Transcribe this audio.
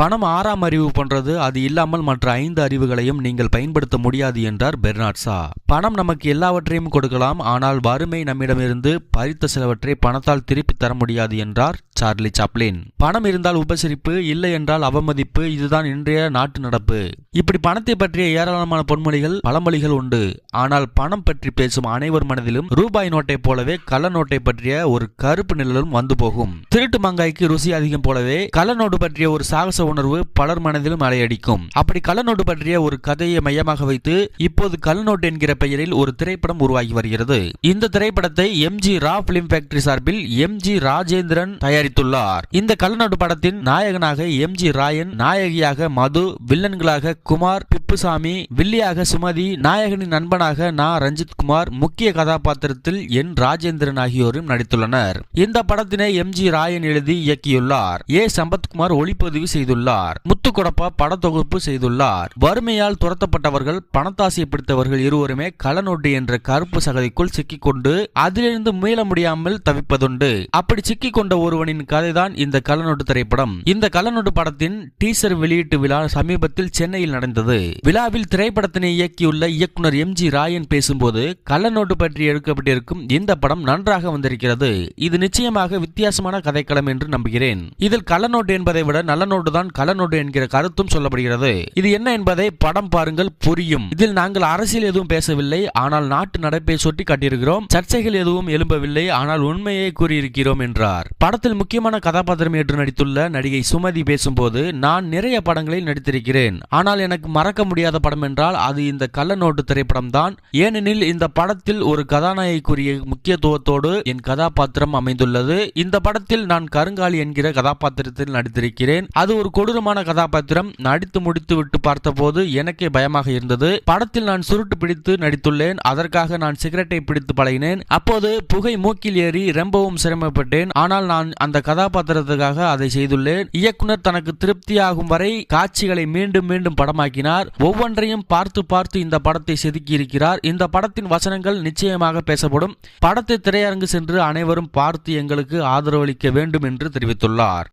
பணம் ஆறாம் அறிவு போன்றது அது இல்லாமல் மற்ற ஐந்து அறிவுகளையும் நீங்கள் பயன்படுத்த முடியாது என்றார் பெர்னாட்ஸா பணம் நமக்கு எல்லாவற்றையும் கொடுக்கலாம் ஆனால் வறுமை நம்மிடமிருந்து பறித்த சிலவற்றை பணத்தால் திருப்பி தர முடியாது என்றார் சார்லி சாப்ளின். பணம் இருந்தால் உபசரிப்பு இல்லை என்றால் அவமதிப்பு இதுதான் இன்றைய நாட்டு நடப்பு. இப்படி பணத்தை பற்றிய ஏராளமான பொன்மொழிகள் பழமொழிகள் உண்டு. ஆனால் பணம் பற்றி பேசும் அனைவர் மனதிலும் ரூபாய் நோட்டை போலவே கள்ள நோட்டை பற்றிய ஒரு கருப்பு நிழலும் வந்து போகும். திருட்டு மங்காய்க்கு ருசி அதிகம் போலவே கள்ள நோட்டு பற்றிய ஒரு சாகச உணர்வு பலர் மனதிலும் அலையடிக்கும். அப்படி கள்ளநோட்டு பற்றிய ஒரு கதையை மையமாக வைத்து இப்போது கள்ளநோட்டு என்கிற பெயரில் ஒரு திரைப்படம் உருவாகி வருகிறது. இந்த திரைப்படத்தை எம் ஜி ரா பிலிம் ஃபேக்டரி சார்பில் எம் ஜி ராஜேந்திரன் தயாரித்துள்ளார். இந்த கள்ளநோட்டு படத்தின் நாயகனாக எம் ஜி ராயன் நாயகியாக மது வில்லன்களாக குமார் பிப்புசாமி வில்லியாக சுமதி நாயகனின் நண்பனாக நா. ரஞ்சித் குமார் முக்கிய கதாபாத்திரத்தில் என் ராஜேந்திரன் ஆகியோரும் நடித்துள்ளனர். இந்த படத்தினை எம் ஜி ராயன் எழுதி இயக்கியுள்ளார். ஏ. சம்பத்குமார் ஒளிப்பதிவு செய்துள்ளார். முத்துக்கொடப்பா படத்தொகுப்பு செய்துள்ளார். வறுமையால் துரத்தப்பட்டவர்கள் பணத்தாசை பிடித்தவர்கள் இருவருமே கள்ளநோட்டு என்ற கருப்பு சகதிக்குள் சிக்கிக்கொண்டு அதிலிருந்து மீள முடியாமல் தவிப்பதுண்டு. அப்படி சிக்கிக்கொண்ட ஒருவனின் கதைதான் இந்த கள்ளநோட்டு திரைப்படம். இந்த கள்ளநோட்டு படத்தின் டீசர் வெளியீட்டு விழா சமீபத்தில் சென்னையில் நடந்தது. விழாவில் திரைப்படத்தினை இயக்கியுள்ள இயக்குனர் எம் ஜி ராயன் பேசும்போது கள்ளநோட்டு பற்றி எடுக்கப்பட்டிருக்கும் இந்த படம் நன்றாக வந்திருக்கிறது. இது நிச்சயமாக வித்தியாசமான கதைக்களம் என்று நம்புகிறேன். இதில் கள்ளநோட்டு என்பதை விட நல்ல நோட்டு தான் கள்ளநோட்டு என்கிற கருத்தும் சொல்லப்படுகிறது. இது என்ன என்பதை படம் பாருங்கள் புரியும். இதில் நாங்கள் அரசியல் எதுவும் பேசவில்லை ஆனால் நாட்டு நடப்பை சுட்டி காட்டியிருக்கிறோம். சர்ச்சைகள் எதுவும் எழும்பவில்லை ஆனால் உண்மையை கூறியிருக்கிறோம் என்றார். படத்தில் முக்கியமான கதாபாத்திரம் ஏற்று நடித்துள்ள நடிகை சுமதி பேசும்போது நான் நிறைய படங்களில் நடித்திருக்கிறேன். ஆனால் எனக்கு மறக்க முடியாத படம் என்றால் அது இந்த கள்ளநோட்டு திரைப்படம் தான் ஏனெனில் இந்த படத்தில் ஒரு கதாநாயகிக்குரிய முக்கியத்துவத்தோடு என் கதாபாத்திரம் அமைந்துள்ளது. இந்த படத்தில் நான் கருங்காலி என்கிற கதாபாத்திரத்தில் நடித்திருக்கிறேன். அது ஒரு கொடூரமான கதாபாத்திரம் நடித்து முடித்து விட்டு பார்த்தபோது எனக்கே பயமாக இருந்தது. படத்தில் நான் சுருட்டு பிடித்து நடித்துள்ளேன். அதற்காக நான் சிகரெட்டை பிடித்து பழகினேன். அப்போது புகை மூக்கில் ஏறி ரொம்பவும் சிரமப்பட்டேன். ஆனால் நான் அந்த கதாபாத்திரத்துக்காக அதை செய்துள்ளேன். இயக்குனர் தனக்கு திருப்தியாகும் வரை காட்சிகளை மீண்டும் மீண்டும் படமாக்கினார். ஒவ்வொன்றையும் பார்த்து பார்த்து இந்த படத்தை செதுக்கி இருக்கிறார். இந்த படத்தின் வசனங்கள் நிச்சயமாக பேசப்படும். படத்தை திரையரங்கு சென்று அனைவரும் பார்த்து எங்களுக்கு ஆதரவளிக்க வேண்டும் என்று தெரிவித்துள்ளார்.